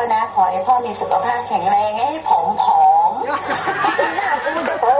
วันนี้วันเกิดพ่อนะ ขอให้พ่อมีสุขภาพแข็งแรงให้ผอมผอมหน้าพูดโอ้เ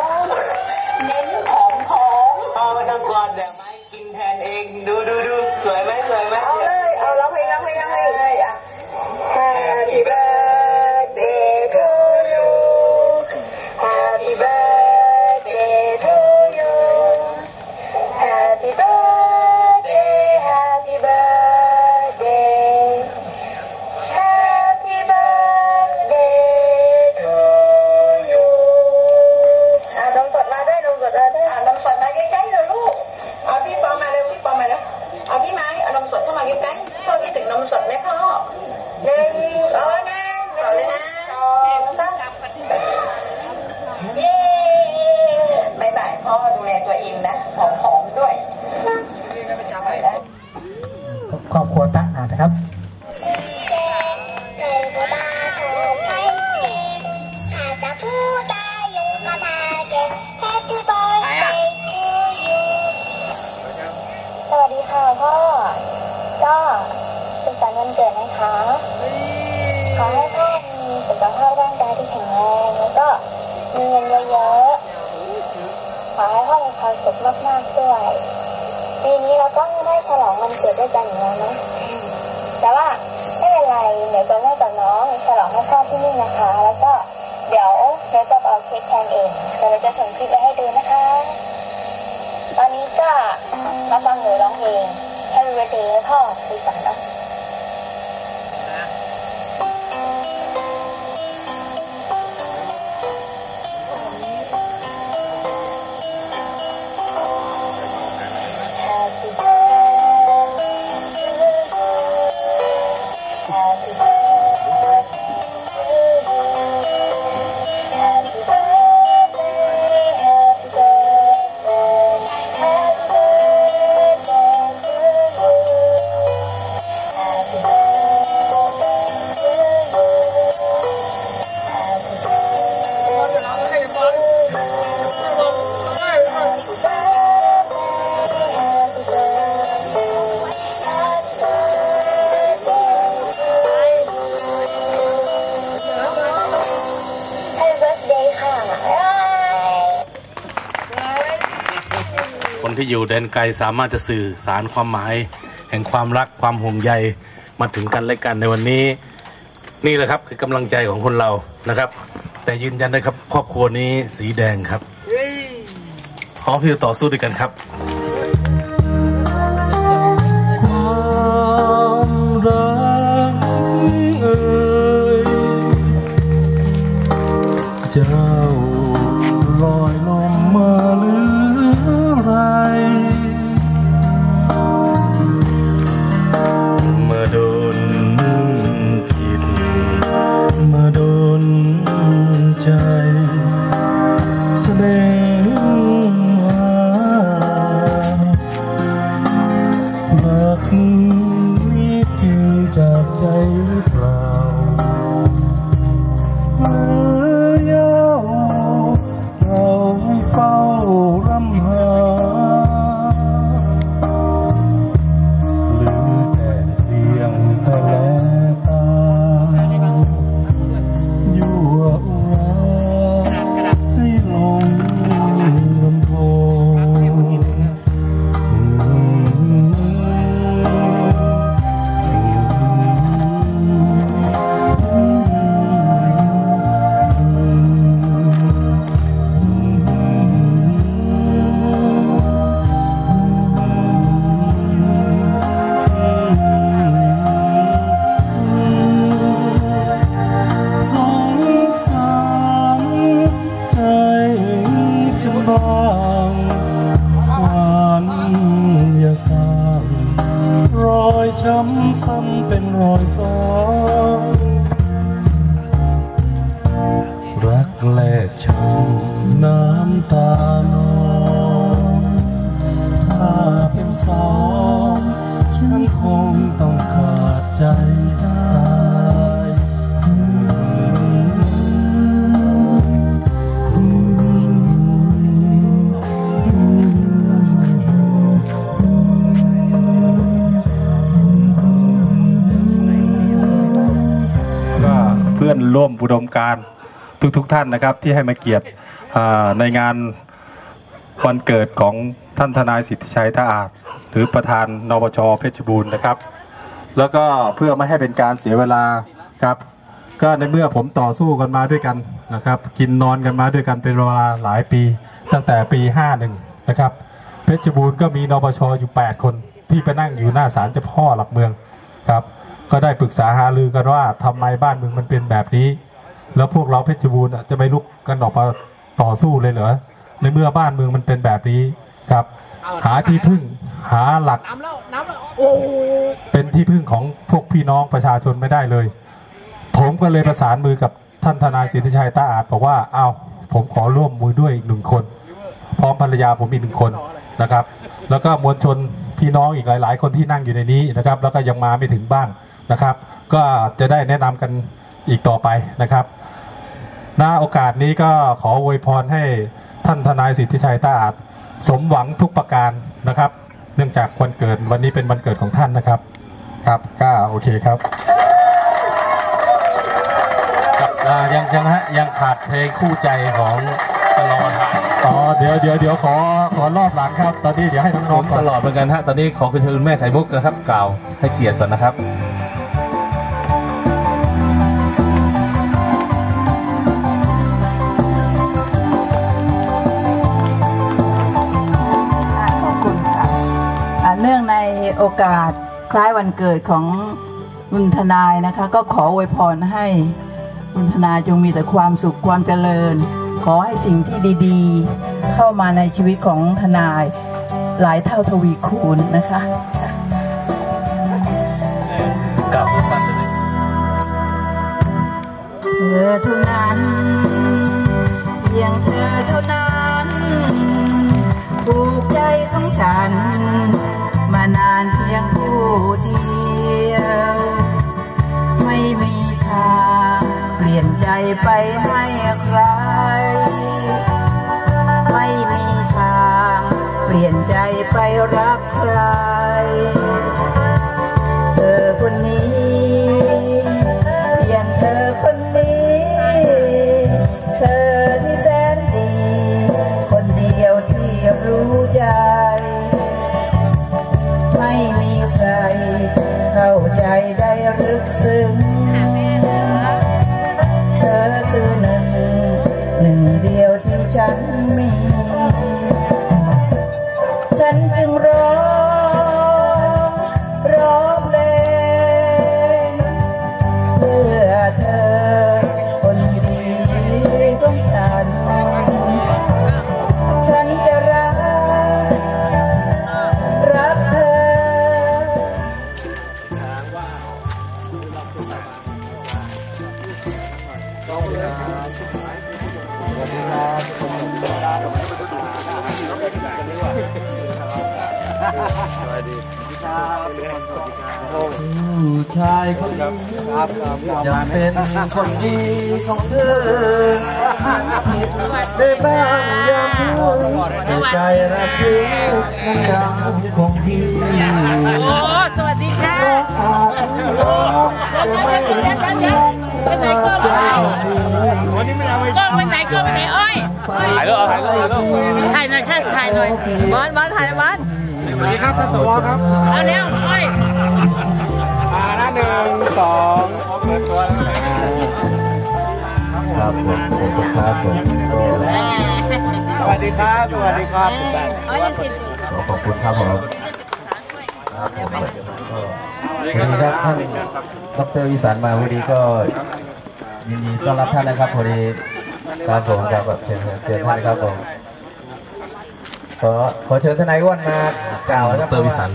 ๆขอให้พ่อมีความสุขมากๆด้วยปีนี้เราก็ไม่ได้ฉลองวันเกิดด้วยกันอยู่แล้วนะแต่ว่าไม่เป็นไรเดี๋ยวจะแม่กับน้องฉลองให้พ่อที่นี่นะคะ แล้วก็เดี๋ยวเดี๋ยวจะเอาเค้กแทนเองเดี๋ยวเราจะส่งคลิปไปให้ดูนะคะ ตอนนี้ก็มาฟังหนูร้องเพลง Happy Birthday ให้พ่อดีกว่าเนอะ คนที่อยู่แดนไกลสามารถจะสื่อสารความหมาย แห่งความรักความห่วงใยมาถึงกันและกันในวันนี้ นี่แหละครับคือกำลังใจของคนเรานะครับ แต่ยืนยันนะครับ ครอบครัวนี้สีแดงครับพร้อมที่จะต่อสู้ด้วยกันครับความรั ได้ Happy ร่วมอุดมการทุกๆทท่านนะครับ ที่ให้มาเกียรติในงานวันเกิดของท่านทนายสิทธิชัยท่าอาจหรือประธานนปชเพชรบูรณ์นะครับ แล้วก็เพื่อไม่ให้เป็นการเสียเวลาครับ ก็ในเมื่อผมต่อสู้กันมาด้วยกันนะครับ กินนอนกันมาด้วยกันเป็นเวลาหลายปี ตั้งแต่ปี 51 นะครับ เพชรบูรณ์ก็มีนปชอยู่ 8 คนที่ไปนั่งอยู่หน้าศาลเจ้าพ่อหลักเมืองครับก็ได้ปรึกษาหารือกันว่าทำไมบ้านเมืองมันเป็นแบบนี้ แล้วพวกเราเพชรบูรณ์จะไม่ลุกกันออกมาต่อสู้เลยเหรอในเมื่อบ้านเมืองมันเป็นแบบนี้ครับ หาที่พึ่งหาหลัก เป็นที่พึ่งของพวกพี่น้องประชาชนไม่ได้เลย ผมก็เลยประสานมือกับท่านทนายสิทธิชัยตาอาจบอกว่าเอาผมขอร่วมมือด้วยอีกหนึ่งคน พร้อมภรรยาผมอีกหนึ่งคนนะครับ แล้วก็มวลชนพี่น้องอีกหลาย ๆ คนที่นั่งอยู่ในนี้นะครับ แล้วก็ยังมาไม่ถึงบ้างนะครับ ก็จะได้แนะนำกันอีกต่อไปนะครับณโอกาสนี้ก็ขออวยพรให้ท่านทนายสิทธิชัยตาอาจสมหวังทุกประการนะครับ นื่องจากวันเกิดวันนี้เป็นวันเกิดของท่านนะครับ ครับก็โอเคครับครับอ่ายังยังฮะยังขาดเพลงคู่ใจของตลอดอ๋อเดี๋ยวเดี๋ยวเดี๋ยวขอขอรอบหลังครับ ตอนนี้เดี๋ยวให้น้ผองมๆก่ตอนลอดเหมือนกันฮะตอนนี้ขอคุณเชิญแม่ไข่มุกนะครับ กล่าวให้เกียรติก่อนนะครับ โอกาสคล้ายวันเกิดของคุณทนายนะคะ ก็ขออวยพรให้คุณทนายจงมีแต่ความสุขความเจริญ ขอให้สิ่งที่ดีๆ เข้ามาในชีวิตของทนายหลายเท่าทวีคูณนะคะกล่าวสั้นๆเลยเธอเท่านั้นเพียงเธอเท่านั้นผูกใจของฉัน มานานเพียงผู้เดียว ไม่มีทางเปลี่ยนใจไปให้ใคร ไม่มีทางเปลี่ยนใจไปรักใคร ผู้ชายคนนี้อยากเป็นคนดีของเธอผิดได้บ้างยามพูดแต่ใจรักเธอนั้นยังคงที่โอ้สวัสดีค่ะอาจร้องจะไม่เพียงไปไหนก็ไปไหนก็ไปไหนก็ไปไหนอ้อยถ่ายรูปเอาถ่ายรูปถ่ายรูปถ่ายหน่อยค่ะถ่ายหน่อยบอลบอลถ่ายบอล สวัสดีครับท่านสวครับเอาเร็วอ้อยครับผมผมครับผมก็สวัสดีครับ สวัสดีครับอ้อยยังติดขอขอบคุณครับผมครับผมวันนี้ครับท่านดรวิสานมาวันนี้ก็ยินดีต้อนรับท่านนะครับพอดีครับผมครับแบบเชิญเชิญท่านครับผม ขอขอเชิญทนายอ้วนมากล่าวดนะครับรวิสัน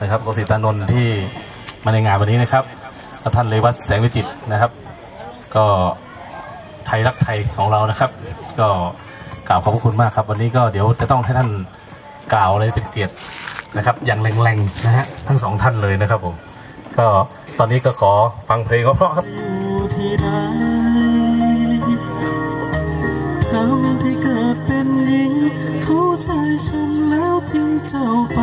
นะครับโกศิตานนท์ที่มาในงานวันนี้นะครับและท่านเลวัตแสงวิจิตนะครับ ก็ไทยรักไทยของเรานะครับ ก็กล่าวขอบพระคุณมากครับ วันนี้ก็เดี๋ยวจะต้องให้ท่านกล่าวอะไรเป็นเกียรตินะครับ อย่างแรงๆนะฮะทั้งสองท่านเลยนะครับผมก็ตอนนี้ก็ขอฟังเพลงเพราะๆครับ ใจฉันแล้วทิ้งเจ้าไป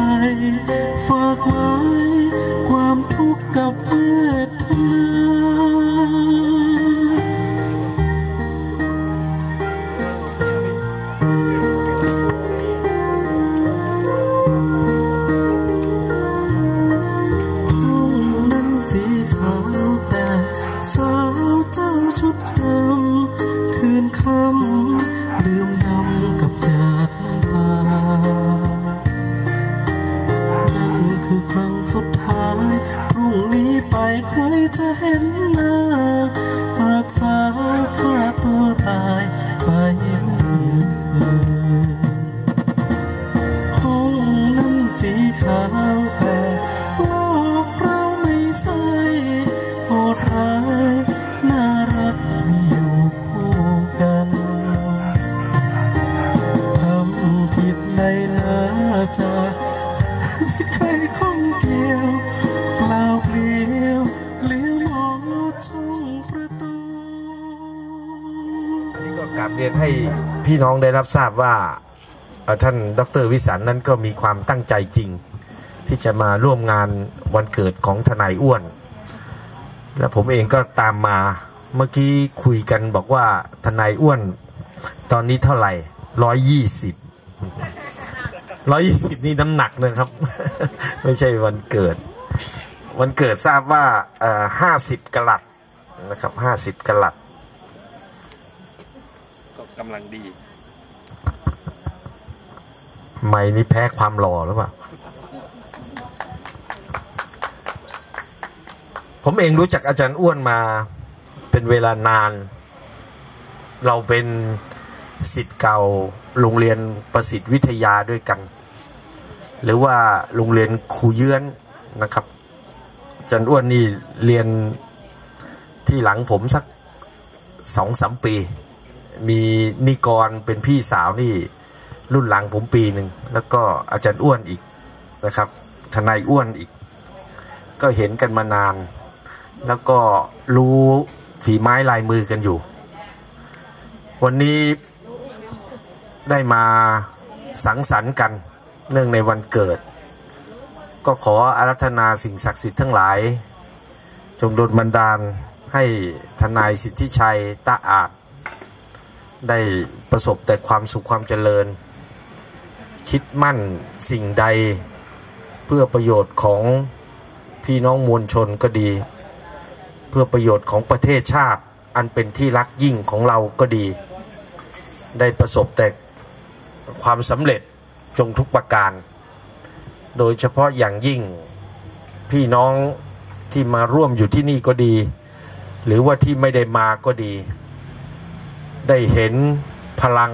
รับทราบว่าท่านดรวิสันนั้นก็มีความตั้งใจจริง ที่จะมาร่วมงานวันเกิดของทนายอ้วน และผมเองก็ตามมาเมื่อกี้คุยกันบอกว่าทนายอ้วน ตอนนี้เท่าไหร่ร้อยยี่สิบร้อยยี่สิบนี่น้ำหนักนะครับ ไม่ใช่วันเกิด วันเกิดทราบว่าห้าสิบกะลัดนะครับห้าสิบกะลัดก็กำลังดี ไม่นี่แพ้ความหล่อหรือเปล่า ผมเองรู้จักอาจารย์อ้วนมาเป็นเวลานาน เราเป็นสิทธิ์เก่าโรงเรียนประสิทธิวิทยาด้วยกัน หรือว่าโรงเรียนครูเยื้อนนะครับอาจารย์อ้วนนี่เรียนที่หลังผมสักสองสามปี มีนิกรเป็นพี่สาวนี่ รุ่นหลังผมปีหนึ่งแล้วก็อาจารย์อ้วนอีกนะครับทนายอ้วนอีก ก็เห็นกันมานาน แล้วก็รู้ฝีไม้ลายมือกันอยู่ วันนี้ได้มาสังสรรค์กัน เนื่องในวันเกิด ก็ขออารัธนาสิ่งศักดิ์สิทธิ์ทั้งหลาย จงโดนบันดาลให้ทนายสิทธิชัยตาอาจ ได้ประสบแต่ความสุขความเจริญ คิดมั่นสิ่งใด เพื่อประโยชน์ของพี่น้องมวลชนก็ดี เพื่อประโยชน์ของประเทศชาติอันเป็นที่รักยิ่งของเราก็ดี ได้ประสบแต่ความสำเร็จจงทุกประการ โดยเฉพาะอย่างยิ่งพี่น้องที่มาร่วมอยู่ที่นี่ก็ดี หรือว่าที่ไม่ได้มาก็ดี ได้เห็นพลัง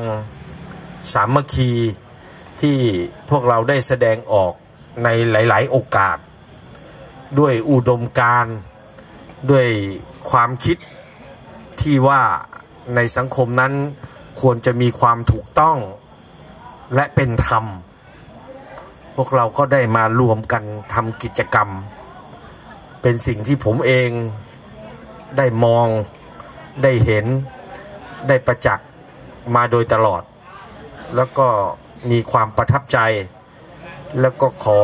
สามัคคี ที่พวกเราได้แสดงออกในหลาย ๆ โอกาส ด้วยอุดมการณ์ด้วยความคิดที่ว่าในสังคมนั้นควรจะมีความถูกต้องและเป็นธรรม พวกเราก็ได้มารวมกันทำกิจกรรม เป็นสิ่งที่ผมเองได้มองได้เห็นได้ประจักษ์มาโดยตลอด แล้วก็ มีความประทับใจ แล้วก็ขอ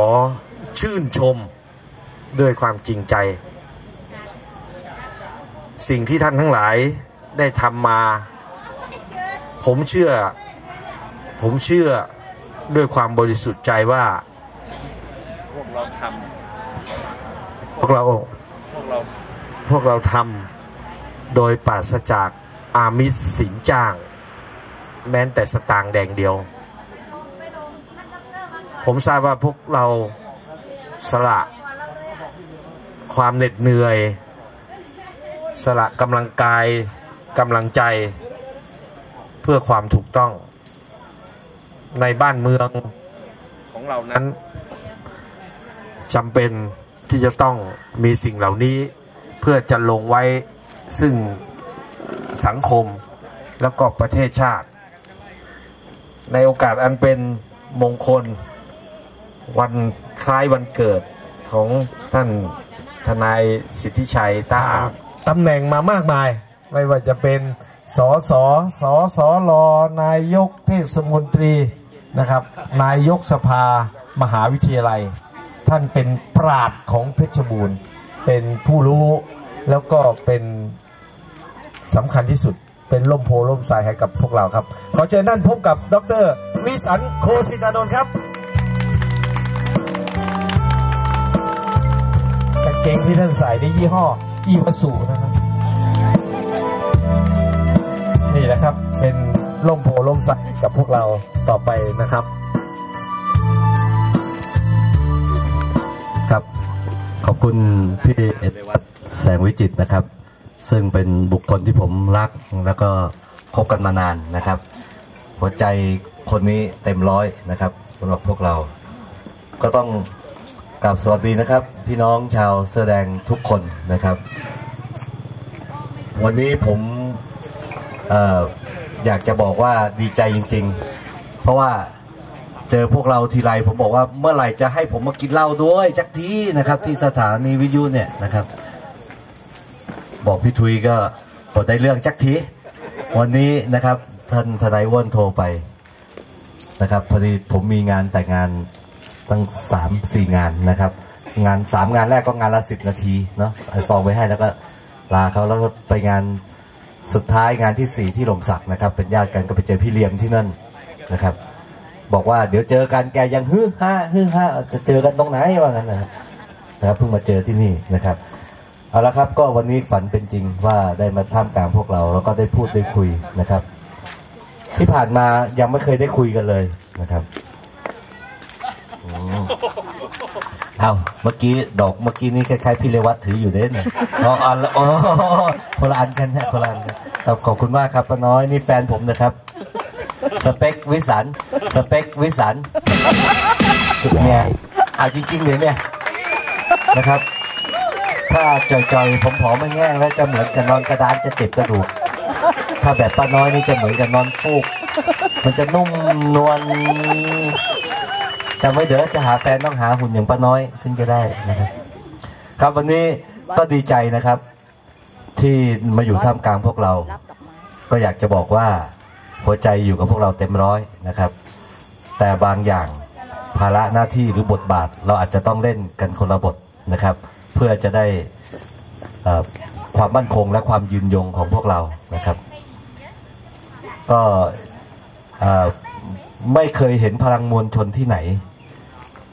ชื่นชมด้วยความจริงใจ สิ่งที่ท่านทั้งหลายได้ทำมา ผมเชื่อ ผมเชื่อด้วยความบริสุทธิ์ใจว่า พวกเราทพวกเราำพวกเราพวกเราทำโดยปราศจากอามิสสินจ้าง แม้แต่สตางค์แดงเดียว ผมทราบว่าพวกเราสละความเหน็ดเหนื่อย สละกำลังกายกำลังใจ เพื่อความถูกต้อง ในบ้านเมืองของเรานั้นจำเป็นที่จะต้องมีสิ่งเหล่านี้เพื่อจะลงไว้ซึ่งสังคมแล้วก็ประเทศชาติ ในโอกาสอันเป็นมงคล วันคล้ายวันเกิดของท่านทนายสิทธิชัยตาอาบตำแหน่งมามากมาย ไม่ว่าจะเป็นสอสอสอสอรอนายกเทศมนตรีนะครับ นายกสภามหาวิทยาลัย ท่านเป็นปราดของเพชรบูรณ์ เป็นผู้รู้แล้วก็เป็นสำคัญที่สุดเป็นล่มโพล่มสายให้กับพวกเราครับ ขอเชิญนั่นพบกับดรวิสันโคสิตานนท์ครับ กงเกงที่ท่านใส่ได้ยี่ห้ออีวาสุนะครับ นี่แหละครับเป็นล่มโพล่มใสกับพวกเราต่อไปนะครับ ครับ ขอบคุณพี่เอ็ดวัดแสงวิจิตนะครับ ซึ่งเป็นบุคคลที่ผมรักแล้วก็คบกันมานานนะครับ หัวใจคนนี้เต็มร้อยนะครับสำหรับพวกเรา ก็ต้อง กราบสวัสดีนะครับ พี่น้องชาวเสื้อแดงทุกคนนะครับ วันนี้ผมออยากจะบอกว่าดีใจจริง ๆ เพราะว่าเจอพวกเราทีไรผมบอกว่าเมื่อไหร่จะให้ผมมากินเหล้าด้วยจักทีนะครับที่สถานีวิทยุเนี่ยนะครับ บอกพี่ทุยก็ปลดได้เรื่องจักทีวันนี้นะครับท่านทนายอ้วนโทรไปนะครับพอดีผมมีงานแต่งงาน ตั้งสามสี่งานนะครับ งานสามงานแรกก็งานละสิบนาทีเนาะซองไปให้แล้วก็ลาเขาแล้วก็ไปงานสุดท้ายงานที่สี่ที่หลมสักนะครับ เป็นญาติกันก็ไปเจอพี่เลียมที่นั่นนะครับ บอกว่าเดี๋ยวเจอกันแกยังฮึ่ฮ่าฮึ่ฮ่าจะเจอกันตรงไหนว่างั้นนะนะครับเพิ่งมาเจอที่นี่นะครับเอาละครับก็วันนี้ฝันเป็นจริงว่าได้มาท่ามกลางพวกเราแล้วก็ได้พูดได้คุยนะครับ ที่ผ่านมายังไม่เคยได้คุยกันเลยนะครับ เอาเมื่อกี้ดอกเมื่อกี้นี้คล้ายๆพี่เลวัตถืออยู่เด้เนี่ยอ๋ออันละอ๋อคนละอันกันฮะคนละอันกันครับขอบคุณมากครับป้าน้อยนี่แฟนผมนะครับ สเปควิสันสเปควิสันสุดเนี่ยเอาจริงๆเลยเนี่ยนะครับ ถ้าจ่อยๆผมผอมไม่แง่งแล้วจะเหมือนกับนอนกระดานจะเจ็บกระดูก ถ้าแบบป้าน้อยนี่จะเหมือนกับนอนฟูก มันจะนุ่มนวล จำไว้เดี๋ยวจะหาแฟนต้องหาหุ่นอย่างป้าน้อยถึงจะได้นะครับ ครับวันนี้ก็ดีใจนะครับ ที่มาอยู่ท่ามกลางพวกเรา ก็อยากจะบอกว่าหัวใจอยู่กับพวกเราเต็มร้อยนะครับ แต่บางอย่างภาระหน้าที่หรือบทบาท เราอาจจะต้องเล่นกันคนละบทนะครับ เพื่อจะได้ความมั่นคงและความยืนยงของพวกเรานะครับ ก็ไม่เคยเห็นพลังมวลชนที่ไหน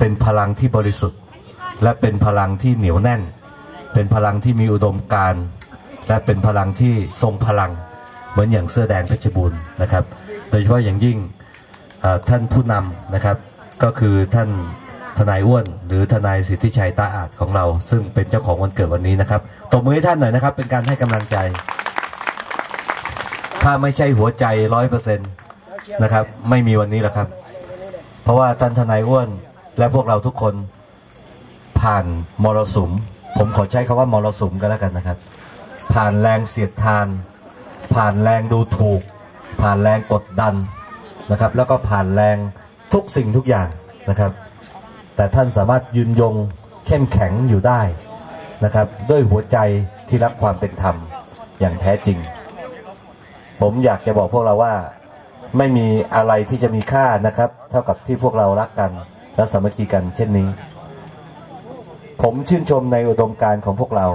เป็นพลังที่บริสุทธิ์ และเป็นพลังที่เหนียวแน่น เป็นพลังที่มีอุดมการณ์และเป็นพลังที่ทรงพลัง เหมือนอย่างเสื้อแดงเพชรบูรณ์นะครับ โดยเฉพาะอย่างยิ่งท่านผู้นำนะครับ ก็คือท่านทนายอ้วน หรือทนายสิทธิชัยตาอาจของเรา ซึ่งเป็นเจ้าของวันเกิดวันนี้นะครับตบมือให้ท่านหน่อยนะครับ เป็นการให้กำลังใจ ถ้าไม่ใช่หัวใจร้อยเปอร์เซ็นต์นะครับ ไม่มีวันนี้หรอกครับ เพราะว่าท่านทนายอ้วน และพวกเราทุกคนผ่านมรสุม ผมขอใช้คำว่ามรสุมกันแล้วกันนะครับ ผ่านแรงเสียดทาน ผ่านแรงดูถูก ผ่านแรงกดดันนะครับ แล้วก็ผ่านแรงทุกสิ่งทุกอย่างนะครับ แต่ท่านสามารถยืนยงเข้มแข็งอยู่ได้นะครับ ด้วยหัวใจที่รักความเป็นธรรมอย่างแท้จริง ผมอยากจะบอกพวกเราว่า ไม่มีอะไรที่จะมีค่านะครับ เท่ากับที่พวกเรารักกัน และสามัคคีกันเช่นนี้ ผมชื่นชมในอุดมการณ์ของพวกเรา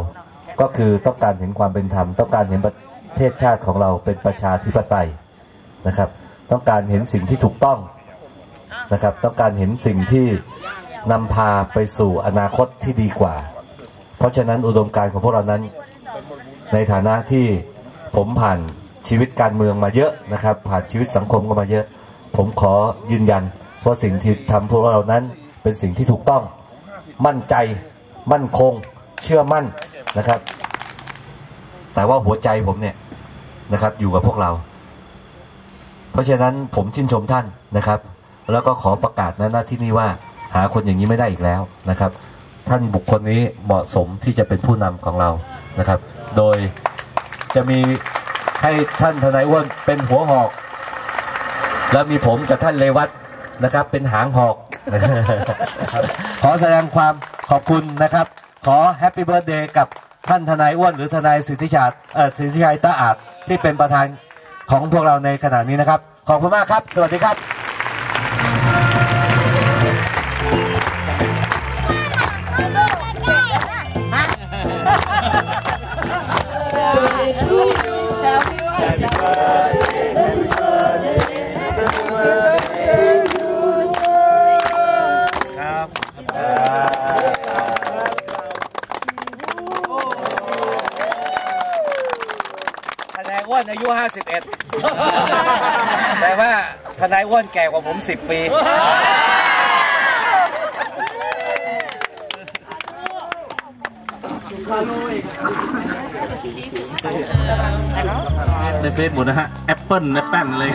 ก็คือต้องการเห็นความเป็นธรรม ต้องการเห็นประเทศชาติของเราเป็นประชาธิปไตยนะครับ ต้องการเห็นสิ่งที่ถูกต้องนะครับ ต้องการเห็นสิ่งที่นำพาไปสู่อนาคตที่ดีกว่า เพราะฉะนั้นอุดมการณ์ของพวกเรานั้น ในฐานะที่ผมผ่านชีวิตการเมืองมาเยอะนะครับ ผ่านชีวิตสังคมก็มาเยอะ ผมขอยืนยัน ว่าะสิ่งที่ทำพวกเรานั้นเป็นสิ่งที่ถูกต้องมั่นใจ มั่นคง เชื่อมั่นนะครับ แต่ว่าหัวใจผมเนี่ยนะครับอยู่กับพวกเรา เพราะฉะนั้นผมชื่นชมท่านนะครับ แล้วก็ขอประกาศณหน้าที่นี้ว่าหาคนอย่างนี้ไม่ได้อีกแล้วนะครับ ท่านบุคคลนี้เหมาะสมที่จะเป็นผู้นำของเรานะครับ โดยจะมีให้ท่านทนายอ้วนเป็นหัวหอก แล้วมีผมกับท่านเลวัต นะครับ เป็นหางหอก ขอแสดงความขอบคุณนะครับ ขอแฮปปี้เบิร์ดเดย์กับท่านทนายอ้วนหรือทนายสิทธิชาติเอ่อสิทธิชัยตาอาจที่เป็นประธานของพวกเราในขณะนี้นะครับ ขอบคุณมากครับ สวัสดีครับ อ้วนแก่กว่าผม10ปีพในเฟซบุ๊กนะฮะแอปเปิลแอปเปิลเลย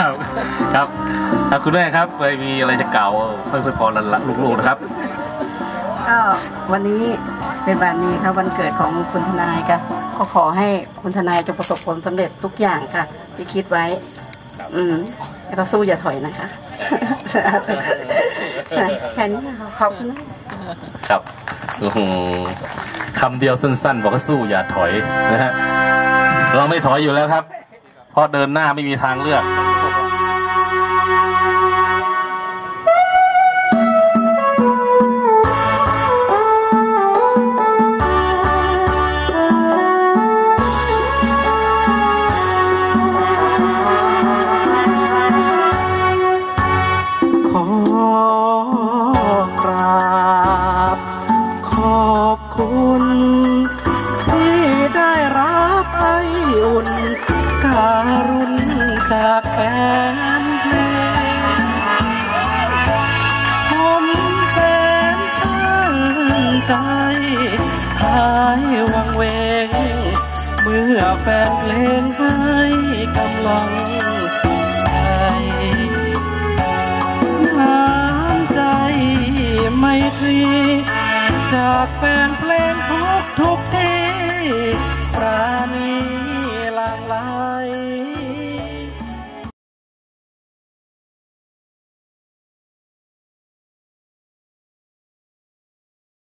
ครับครับครับคุณแม่ครับไปมีอะไรจะกล่าวค่อยๆพอละลูกๆนะครับก็วันนี้เป็นวันนี้ครับวันเกิดของคุณทนายค่ะก็ขอให้คุณทนายจงประสบผลสำเร็จทุกอย่างค่ะที่คิดไว้ อืมแล้วก็สู้อย่าถอยนะคะแค่นี้ค่ะขอบคุณนะครับอื้อหือคำเดียวสั้น ๆ บอกว่าสู้อย่าถอยนะฮะเราไม่ถอยอยู่แล้วครับ เพราะเดินหน้าไม่มีทางเลือก จากแฟนเพลงผมแสนชื่นใจ หายวังเวง เมื่อแฟนเพลงให้กำลังใจน้ำใจไม่ตรีจากแฟนเพลง